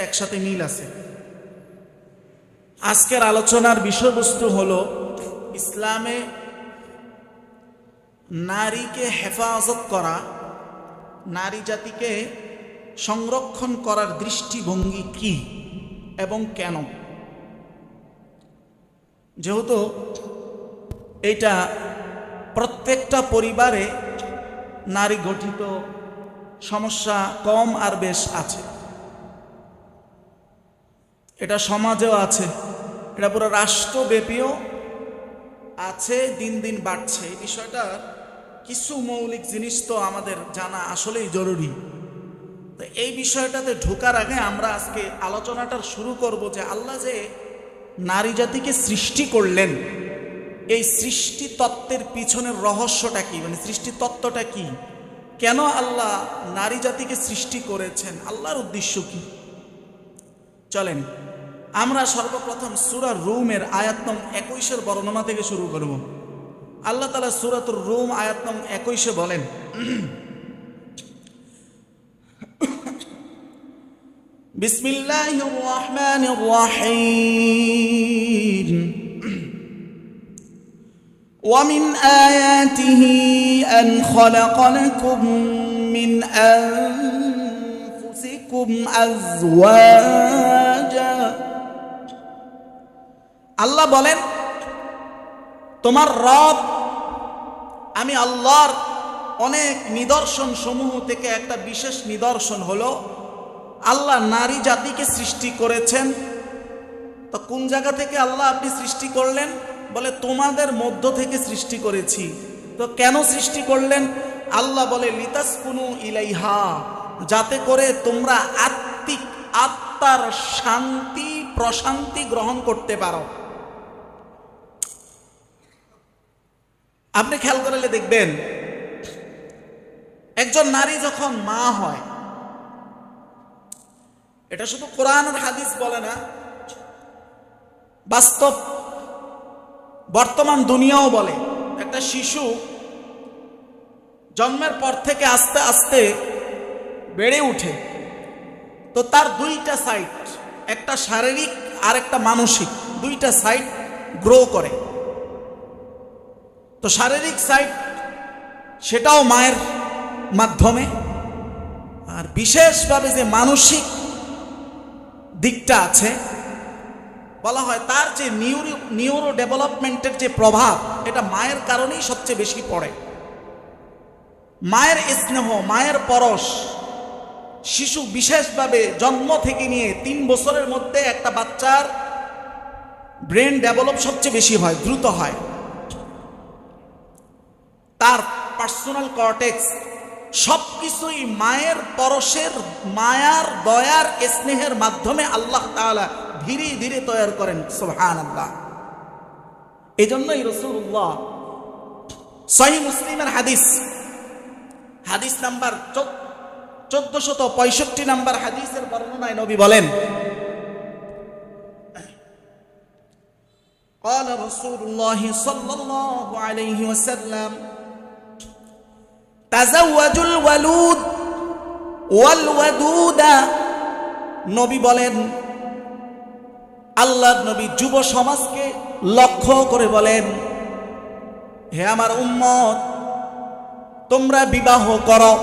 একসাথে মিল আছে। আজকের আলোচনার বিষয়বস্তু হল ইসলামে নারীকে হেফাজত করা, নারী জাতিকে সংরক্ষণ করার দৃষ্টিভঙ্গি কি এবং কেন? যেহেতু এটা প্রত্যেকটা পরিবারে নারী গঠিত সমস্যা কম আর বেশ আছে। এটা সমাজেও আছে। এটা পুরো রাষ্ট্রব্যাপীও আছে, দিন দিন বাড়ছে। এই বিষয়টা কিছু মৌলিক জিনিস তো আমাদের জানা আসলেই জরুরি। তো এই বিষয়টাতে ঢোকার আগে আমরা আজকে আলোচনাটা শুরু করব যে আল্লাহ যে নারী জাতিকে সৃষ্টি করলেন, এই সৃষ্টি তত্ত্বের পিছনের রহস্যটা কি? মানে সৃষ্টি তত্ত্বটা কি? কেন আল্লাহ নারী জাতিকে সৃষ্টি করেছেন? আল্লাহর উদ্দেশ্য কি? চলেন আমরা সর্বপ্রথম সুরা রুমের আয়াত নং একুশের বর্ণনা থেকে শুরু করব আল্লাহ তালা সুরাতুর রুম আয়াত নং একুশে বলেন বিসমিল্লাহ রহমান রহিম ومن آياته أن خلق لكم من أنفسكم أزواجا আল্লাহ বলেন, তোমার রব, আমি আল্লাহর অনেক নিদর্শন সমূহ থেকে একটা বিশেষ নিদর্শন হলো, আল্লাহ নারী জাতিকে সৃষ্টি করেছেন। তো কোন জায়গা থেকে আল্লাহ আপনি সৃষ্টি করলেন? বলে, তোমাদের মধ্য থেকে সৃষ্টি করেছি। তো কেন সৃষ্টি করলেন? আল্লাহ বলে, লিতাসকুনু ইলাইহা। যাতে করে তোমরা আত্মিক আত্মার শান্তি, প্রশান্তি গ্রহণ করতে পারো। আপনি খেয়াল করলে দেখবেন, একজন নারী যখন মা হয়, এটা শুধু কোরআন আর হাদিস বলে না, বাস্তব বর্তমান দুনিয়াও বলে। একটা শিশু জন্মের পর থেকে আস্তে আস্তে বেড়ে উঠে। তো তার দুইটা সাইড একটা শারীরিক আর একটা মানসিক, দুইটা সাইড গ্রো করে। তো শারীরিক সাইড সেটাও মায়ের মাধ্যমে। আর বিশেষভাবে যে মানসিক দিকটা আছে, বলা হয় তার যে নিউরো নিউরো ডেভেলপমেন্টের যে প্রভাব, এটা মায়ের কারণেই সবচেয়ে বেশি পড়ে। মায়ের স্নেহ, মায়ের পরশ শিশু বিশেষভাবে জন্ম থেকে নিয়ে তিন বছরের মধ্যে একটা বাচ্চার ব্রেন ডেভেলপ সবচেয়ে বেশি হয়, দ্রুত হয়। তার পার্সোনাল কর্টেক্স সব কিছুই মায়ের পরশের মায়ার, দয়ার, স্নেহের মাধ্যমে আল্লাহ তাআলা ধীরে ধীরে তৈরি করেন সোহান আল্লাহ এই জন্যই রসুল্লাহ সহি মুসলিমের হাদিস হাদিস নাম্বার চোদ্দশত পঁয়ষট্টি নাম্বার হাদিসের বর্ণনায় নবী বলেন قال رسول الله صلى الله عليه وسلم تزوجوا الولود والودود নবী বলেন আল্লাহর নবী যুব সমাজকে লক্ষ্য করে বলেন হে আমার উম্মত তোমরা বিবাহ করো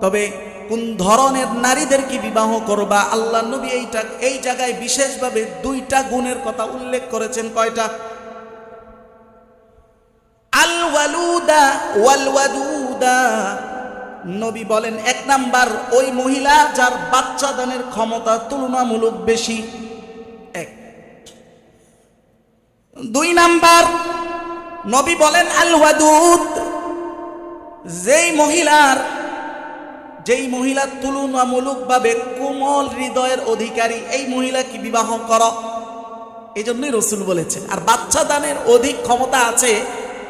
তবে কোন ধরনের নারীদেরকে বিবাহ করবা? আল্লাহ নবী এইটা এই জায়গায় বিশেষভাবে দুইটা গুণের কথা উল্লেখ করেছেন। কয়টা? আল ওয়ালুদা ওয়াল ওয়াদুদা। নবী বলেন, এক নাম্বার, ওই মহিলা যার বাচ্চা দানের ক্ষমতা তুলনামূলক বেশি। এক। দুই নাম্বার, নবী বলেন, আল ওয়াদুদ, যেই মহিলার যেই মহিলা তুলনামূলকভাবে কোমল হৃদয়ের অধিকারী এই মহিলাকে বিবাহ কর এই জন্যই রসুল বলেছে আর বাচ্চা দানের অধিক ক্ষমতা আছে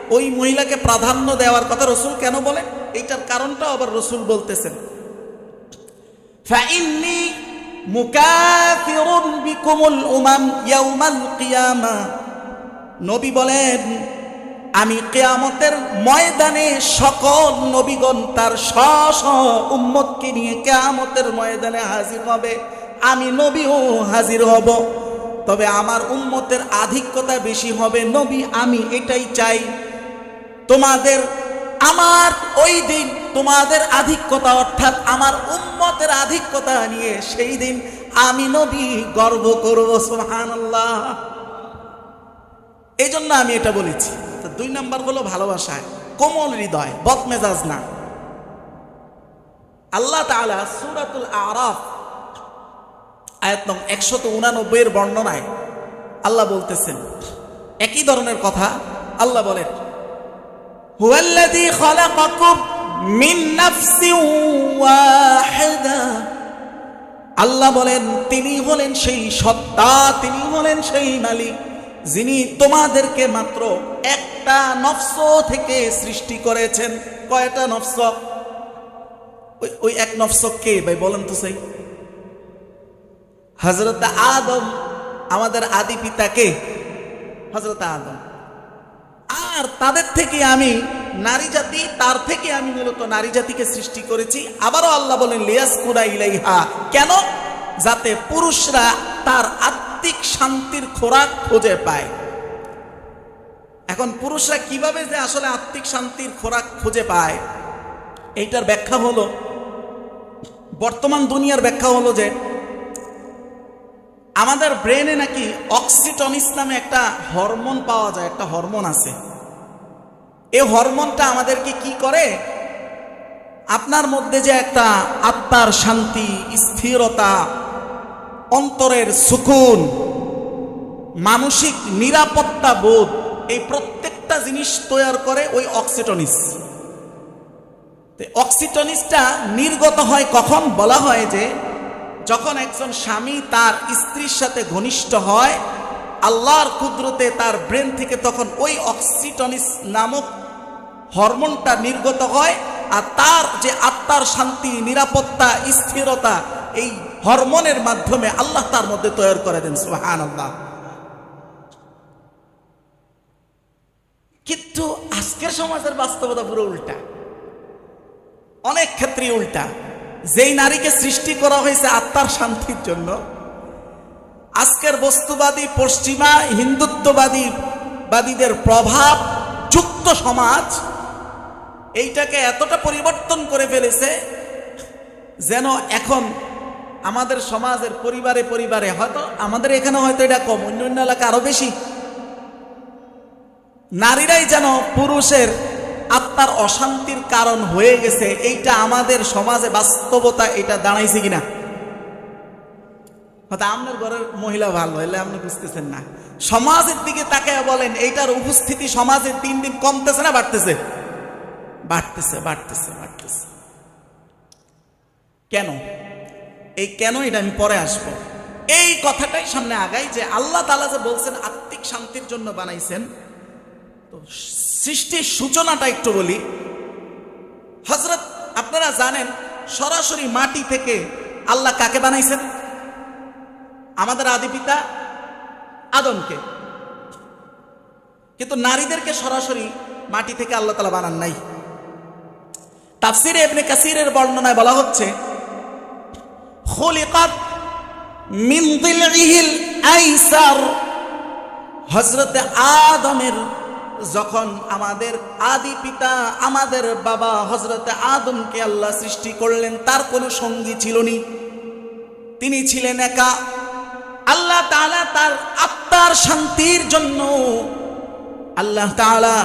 ওই মহিলাকে প্রাধান্য দেওয়ার কথা রসুল কেন বলেন এইটার কারণটাও আবার রসুল বলতেছেন فإني مكافر بكم الأمم يوم القيامة নবী বলেন আমি কেয়ামতের ময়দানে সকল নবীগণ তার স্ব উম্মতকে নিয়ে কেয়ামতের ময়দানে হাজির হবে। আমি নবীও হাজির হব। তবে আমার উম্মতের আধিক্যতা বেশি হবে। নবী, আমি এটাই চাই। তোমাদের, আমার ওই দিন তোমাদের আধিক্যতা, অর্থাৎ আমার উম্মতের আধিক্যতা নিয়ে সেই দিন আমি নবী গর্ব করব, সুবহানাল্লাহ। এই জন্য আমি এটা বলেছি। তো দুই নাম্বার হলো ভালোবাসায় কোমল হৃদয়, বদমেজাজ না। আল্লাহ তাআলা সূরাতুল আরাফ, আয়াত নং একশত উনানব্বই এর বর্ণনায় আল্লাহ বলতেছেন, একই ধরনের কথা আল্লাহ বলেন, হুয়াল্লাযী খালাকাকুম মিন নাফসিন ওয়াহিদা। আল্লাহ বলেন, তিনি হলেন সেই সত্তা, তিনি হলেন সেই মালিক। যিনি তোমাদেরকে মাত্র একটা নফস থেকে সৃষ্টি করেছেন। কয়টা নফস? ওই ওই এক নফস কে ভাই, বলেন তো সেই। হজরত আদম, আমাদের আদি পিতা কে? হজরত আদম। আর তাদের থেকে আমি নারী জাতি, তার থেকে আমি মূলত নারী জাতিকে সৃষ্টি করেছি। আবারও আল্লাহ বলেন লিয়াসকুরা ইলাইহা। কেন? যাতে পুরুষরা তার শান্তির খোরাক খুঁজে পায়। এখন পুরুষরা কীভাবে যে আসলে আত্মিক শান্তির খোরাক খুঁজে পায়, এইটার ব্যাখ্যা হলো, বর্তমান দুনিয়ার ব্যাখ্যা হলো যে, আমাদের ব্রেনে নাকি অক্সিটনিস নামে একটা হরমোন পাওয়া যায়, একটা হরমোন আছে। এই হরমোনটা আমাদেরকে কি করে? আপনার মধ্যে যে একটা আত্মার শান্তি, স্থিরতা, অন্তরের সুকুন মানসিক নিরাপত্তা বোধ এই প্রত্যেকটা জিনিস তৈরি করে ওই অক্সিটনিস। অক্সিটনিসটা নির্গত হয় কখন? বলা হয় যে যখন একজন স্বামী তার স্ত্রীর সাথে ঘনিষ্ঠ হয়, আল্লাহর কুদরতে তার ব্রেন থেকে তখন ওই অক্সিটনিস নামক হরমোনটা নির্গত হয় আর তার যে আত্মার শান্তি, নিরাপত্তা, স্থিরতা এই হরমোনের মাধ্যমে আল্লাহ তার মধ্যে তৈরি করে দেন সুহান আল্লাহ কিন্তু আজকের সমাজের বাস্তবতা পুরো উল্টা। অনেক ক্ষেত্রে উল্টা। যেই নারীকে সৃষ্টি করা হয়েছে আত্মার শান্তির জন্য, আজকের বস্তুবাদী, পশ্চিমা, হিন্দুত্ববাদী, বাদীদের প্রভাব, যুক্ত সমাজ, এইটাকে এতটা পরিবর্তন করে ফেলেছে যেন এখন আমাদের সমাজের পরিবারে পরিবারে হয়তো আমাদের এখানে হয়তো এটা কম অন্য অন্য এলাকা আরও বেশি। নারীরাই যেন পুরুষের আত্মার অশান্তির কারণ হয়ে গেছে, এইটা আমাদের সমাজে বাস্তবতা এটা দাঁড়াইছে কিনা? হয়তো আপনার ঘরের মহিলা ভালো হলে আপনি বুঝতেছেন না। সমাজের দিকে তাকায় বলেন, এইটার উপস্থিতি সমাজে তিন দিন কমতেছে না, বাড়তেছে? বাড়তেছে বাড়তেছে বাড়তেছে। কেন? এই কেন এটা আমি পরে আসব। এই কথাটাই সামনে আগাই যে আল্লাহ তালা যে বলছেন, আত্মিক শান্তির জন্য বানাইছেন তো সৃষ্টির সূচনাটা একটু বলি। হজরত আপনারা জানেন সরাসরি মাটি থেকে আল্লাহ কাকে বানাইছেন? আমাদের আদি পিতা আদমকে। কিন্তু নারীদেরকে সরাসরি মাটি থেকে আল্লাহ তালা বানান নাই। তাফসিরে এবনে কাসিরের বর্ণনায় বলা হচ্ছে, খুলিকাত আদমের যখন আমাদের আদি পিতা, আমাদের বাবা হযরতে আদমকে আল্লাহ সৃষ্টি করলেন, তার কোনো সঙ্গী ছিল নি তিনি ছিলেন একা। আল্লাহ তাআলা তার আত্মার শান্তির জন্য আল্লাহ তাআলা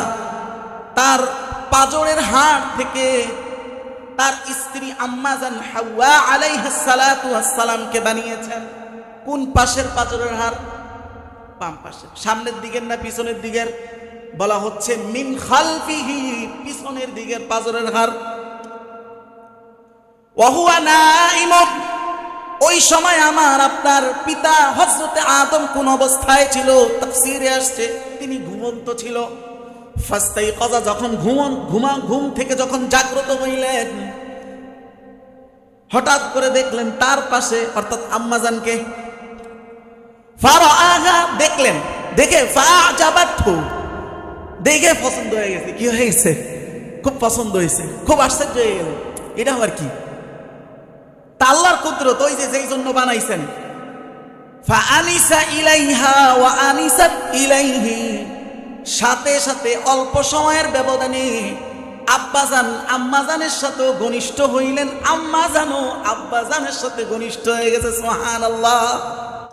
তার পাজরের হাড় থেকে তার স্ত্রী আম্মাজান হাওয়া আলাইহিস সালাতু সালামকে বানিয়েছেন। কোন পাশের পাজরের হাড়? বাম পাশের। সামনের দিকের না পিছনের দিকের? বলা হচ্ছে, মিন খালফিহি, পিছনের দিকের পাজরের হাড়। ওয়াহুয়া নাইমুন ওই সময় আমার আপনার পিতা হজরতে আদম কোন অবস্থায় ছিল? তাফসিরে আসছে, তিনি ঘুমন্ত ছিল। ফাস্তাই কজা যখন ঘুমন, ঘুমা, ঘুম থেকে যখন জাগ্রত হইলেন, হঠাৎ করে দেখলেন তার পাশে, অর্থাৎ আম্মাজানকে, ফারাআহা, দেখলেন, দেখে ফা ফাজাবাতহু দেখে পছন্দ হয়ে গেছে। কি হয়ে গেছে খুব পছন্দ হয়েছে। খুব আশ্চর্য হয়ে গেলেন এটা আবার কি? তা আল্লাহর কুদরত, ওই যে যেই জন্য বানাইছেন। সাথে সাথে অল্প সময়ের ব্যবধানে আব্বাজান আম্মাজানের সাথে ঘনিষ্ঠ হইলেন। আম্মাজানও আব্বাজানের সাথে ঘনিষ্ঠ হয়ে গেছে, সুবহানাল্লাহ।